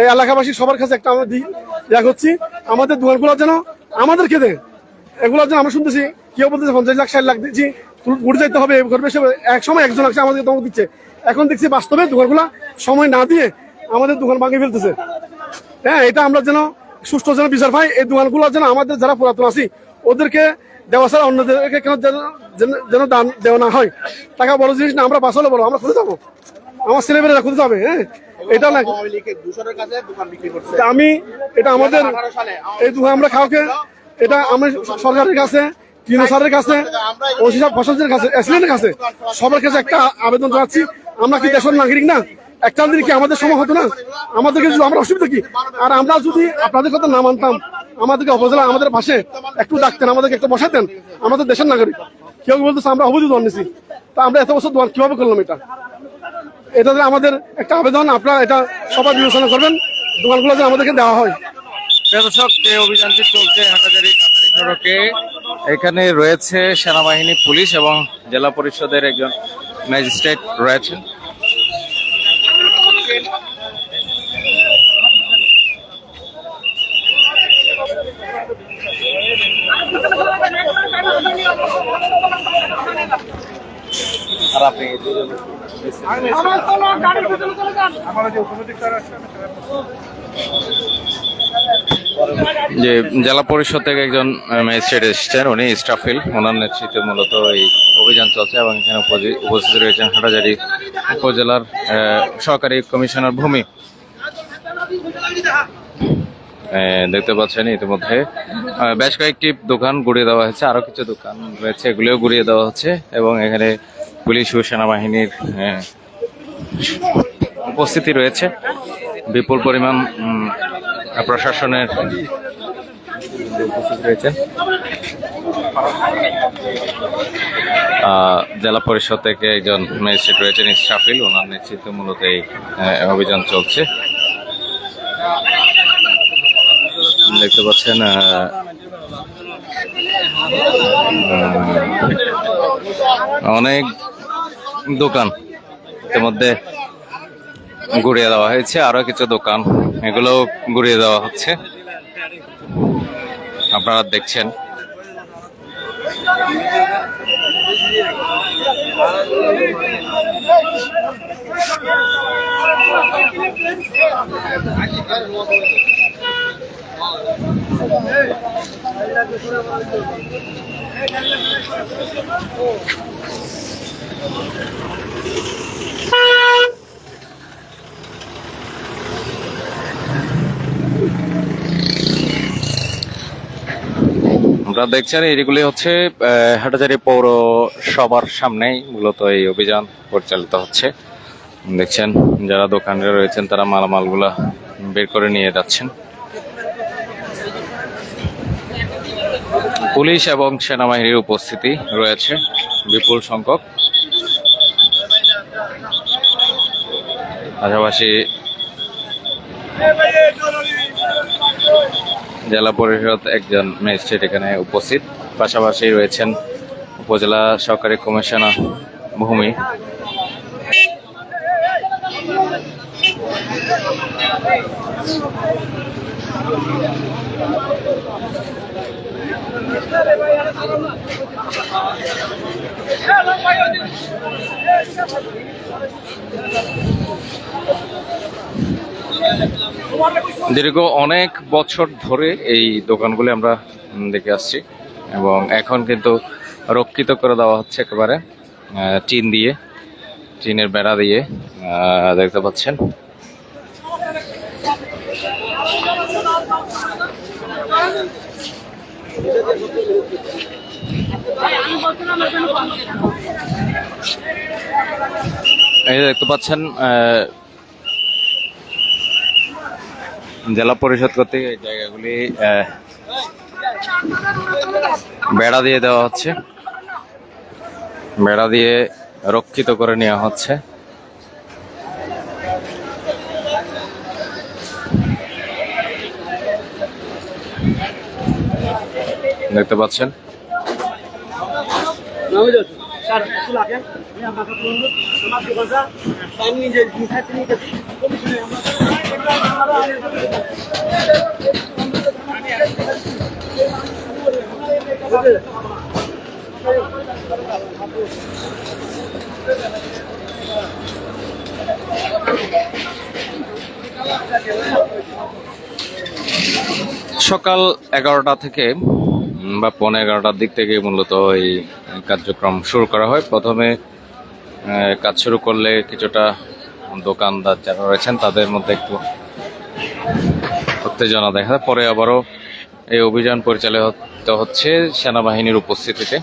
এই এলাকাবাসী সবার কাছে একটা আমরা দিই। ইয়া করছি আমাদের দোকানগুলো যেন আমাদেরকে দেয় এগুলো যেন আমরা শুনতেছি, কেউ বলতেছে পঞ্চাশ লাখ, ষাট লাখ দিচ্ছি, উঠে যাইতে হবে। এক সময় একজন আছে আমাদেরকে ধমক দিচ্ছে। এখন দেখছি বাস্তবে দোকানগুলো সময় না দিয়ে আমাদের দোকান ভাঙিয়ে ফেলতেছে। হ্যাঁ এটা আমরা যেন সুষ্ঠু যেন বিচার পাই, এই দোকানগুলো যেন আমাদের যারা পুরাতন আছি, ওদেরকে দেওয়া ছাড়া অন্যদেরকে কেন যেন- যেন- দান দেওয়া না হয়। টাকা বড় জিনিস না, আমরা বাঁচালে বলো আমরা খুঁজে যাব আমার ছেলেমেয়েরা খুঁজে যাবে হ্যাঁ? এটা না আমি এটা আমাদের এই দোকান আমরা খাওয়াকে এটা আমি সরকারের কাছে স্যারের কাছে ফসলের কাছে কাছে সবার কাছে একটা আবেদন জানাচ্ছি। আমরা কি দেশের নাগরিক না? একটা দিন কি আমাদের সময় হতো না? আমাদেরকে যদি আমরা অসুবিধা কি? আর আমরা যদি আপনাদের কথা না মানতাম আমাদেরকে উপজেলা আমাদের পাশে একটু ডাকতেন আমাদেরকে একটু বসাতেন আমাদের দেশের নাগরিক। কেউ বলতেছে আমরা অবধি দোয়ান নিছি। তা আমরা এত বছর দোয়ান কীভাবে করলাম এটা? এটা যে আমাদের একটা আবেদন, আপনারা এটা সবাই বিবেচনা করবেন, দোকানগুলো যেন আমাদেরকে দেওয়া হয়। যে অভিযানটি চলছে হাটাজারি এখানে রয়েছে সেনাবাহিনী, পুলিশ এবং জেলা পরিষদের একজন ম্যাজিস্ট্রেট রয়েছেন। আর আপনি যে জেলা পরিষদ থেকে একজন ম্যাজিস্ট্রেট এসেছেন, উনি স্টাফিল। ওনার নেতৃত্বে মূলত এই অভিযান চলছে এবং এখানে উপস্থিত রয়েছেন হাটাজারি উপজেলার সহকারী কমিশনার ভূমি। দেখতে পাচ্ছেন ইতিমধ্যে। বেশ কয়েকটি দোকান গুড়িয়ে দেওয়া হয়েছে, আরও কিছু দোকান রয়েছে, এগুলিও গুড়িয়ে দেওয়া হচ্ছে এবং এখানে পুলিশ ও সেনাবাহিনীর উপস্থিতি রয়েছে। বিপুল পরিমাণ প্রশাসনের উপস্থিত রয়েছে। জেলা পরিষদ থেকে একজন ম্যাজিস্ট্রেট রয়েছেন ইসরাফিল ওনার নেতৃত্বে মূলত এই অভিযান চলছে। দেখতে পাচ্ছেন অনেক দোকান মধ্যে গুড়িয়ে দেওয়া হয়েছে, আরও কিছু দোকান। এগুলো ঘুরিয়ে দেওয়া হচ্ছে। আপনারা দেখছেন। আপনারা দেখছেন এইগুলি হচ্ছে হাটাজারি পৌরসভার সামনেই মূলত এই অভিযান পরিচালিত হচ্ছে। দেখছেন, যারা দোকানে রয়েছেন, তারা মালামালগুলা বের করে নিয়ে যাচ্ছেন। পুলিশ এবং সেনাবাহিনীর উপস্থিতি রয়েছে বিপুল সংখ্যক। পাশাপাশি জেলা পরিষদ একজন ম্যাজিস্ট্রেট এখানে উপস্থিত। পাশাপাশি রয়েছেন উপজেলা সহকারী কমিশনার ভূমি। দীর্ঘ অনেক বছর ধরে এই দোকানগুলি আমরা দেখে আসছি এবং এখন কিন্তু রক্ষিত করে দেওয়া হচ্ছে একেবারে টিন দিয়ে, টিনের বেড়া দিয়ে দেখতে পাচ্ছেন। এই দেখতে পাচ্ছেন জেলা পরিষদ কর্তৃক এই জায়গাগুলি বেড়া দিয়ে দেওয়া হচ্ছে। বেড়া দিয়ে রক্ষিত করে নেওয়া হচ্ছে। দেখতে পাচ্ছেন। সকাল এগারোটা থেকে বা পৌনে এগারোটার দিক থেকে মূলত এই কার্যক্রম শুরু করা হয়। প্রথমে কাজ শুরু করলে কিছুটা দোকানদার যারা রয়েছেন তাদের মধ্যে একটু উত্তেজনা দেখা যায়। পরে আবারও এই অভিযান পরিচালিত হচ্ছে সেনাবাহিনীর উপস্থিতিতে।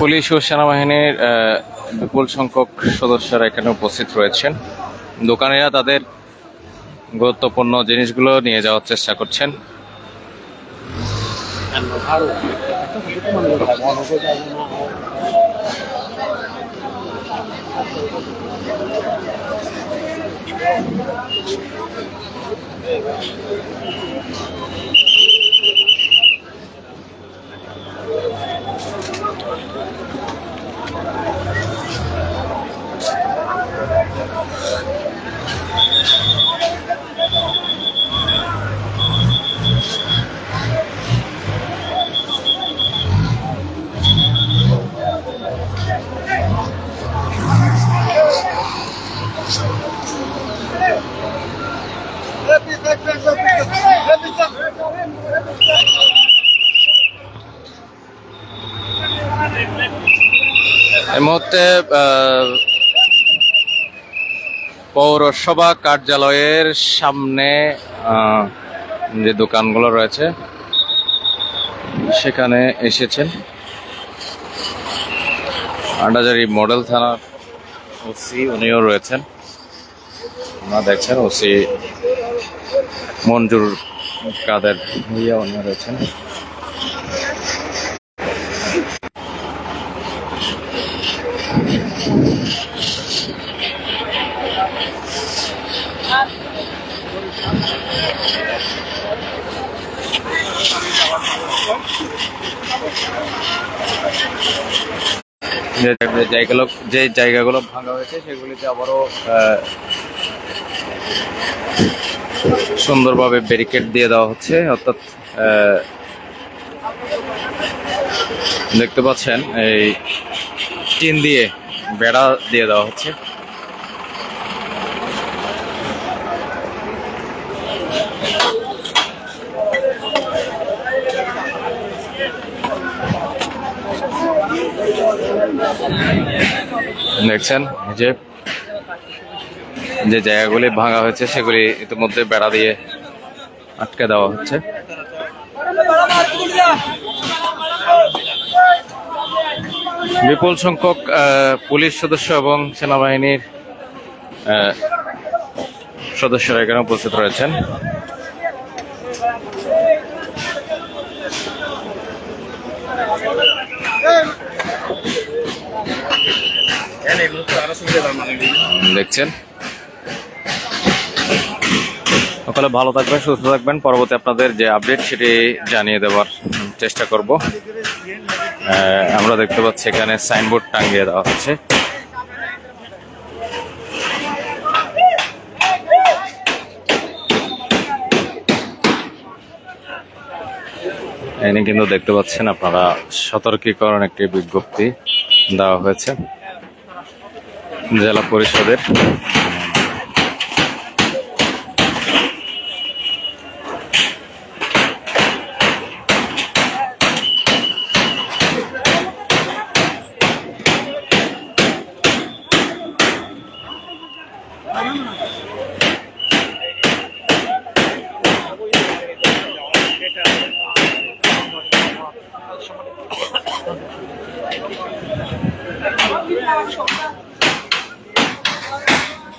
পুলিশ ও সেনাবাহিনীর বিপুল সংখ্যক সদস্যরা এখানে উপস্থিত রয়েছেন। দোকানিরা তাদের গুরুত্বপূর্ণ জিনিসগুলো নিয়ে যাওয়ার চেষ্টা করছেন। আহ, পৌরসভা কার্যালয়ের সামনে যে দোকানগুলো রয়েছে সেখানে এসেছেন। আন্ডাজারি মডেল থানার ওসি উনিও রয়েছেন। আপনারা দেখছেন ওসি মঞ্জুর কাদের ভাইয়া উনিও রয়েছেন। যে জায়গাগুলো যে জায়গাগুলো ভাঙা হয়েছে, সেগুলিতে আবারও সুন্দরভাবে ব্যারিকেড দিয়ে দেওয়া হচ্ছে। অর্থাৎ দেখতে পাচ্ছেন, এই টিন দিয়ে বেড়া দিয়ে দেওয়া হচ্ছে। দেখছেন? যে যে জায়গাগুলি ভাঙা হয়েছে, সেগুলি ইতিমধ্যে বেড়া দিয়ে আটকে দেওয়া হচ্ছে। বিপুল সংখ্যক পুলিশ সদস্য এবং সেনাবাহিনীর সদস্যরা এখানে উপস্থিত রয়েছেন। দেখছেন? সকালে ভালো থাকবেন, সুস্থ থাকবেন। পরবর্তী আপনাদের যে আপডেট সেটি জানিয়ে দেওয়ার চেষ্টা করব। আমরা দেখতে পাচ্ছি এখানে সাইনবোর্ড টাঙ্গিয়ে দেওয়া হচ্ছে। এখানে কিন্তু দেখতে পাচ্ছেন আপনারা সতর্কীকরণ একটি বিজ্ঞপ্তি দেওয়া হয়েছে। জেলা পরিষদের I don't know.